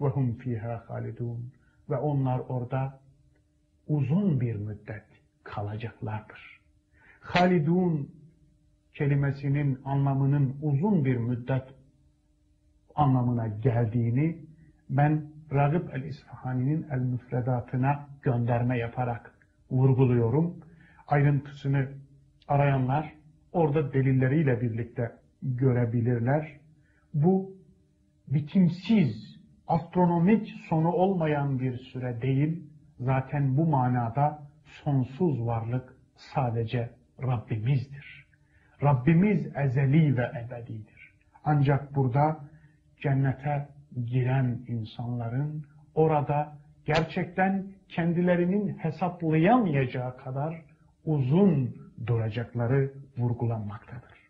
ve hum fiha halidun ve onlar orada uzun bir müddet kalacaklardır. Halidun kelimesinin anlamının uzun bir müddet anlamına geldiğini ben Ragıp el-İsfahani'nin el-müfredatına gönderme yaparak vurguluyorum. Ayrıntısını arayanlar orada delilleriyle birlikte görebilirler. Bu bitimsiz, astronomik sonu olmayan bir süre değil, zaten bu manada sonsuz varlık sadece Rabbimizdir. Rabbimiz ezeli ve ebedidir. Ancak burada cennete giren insanların orada gerçekten kendilerinin hesaplayamayacağı kadar uzun duracakları vurgulanmaktadır.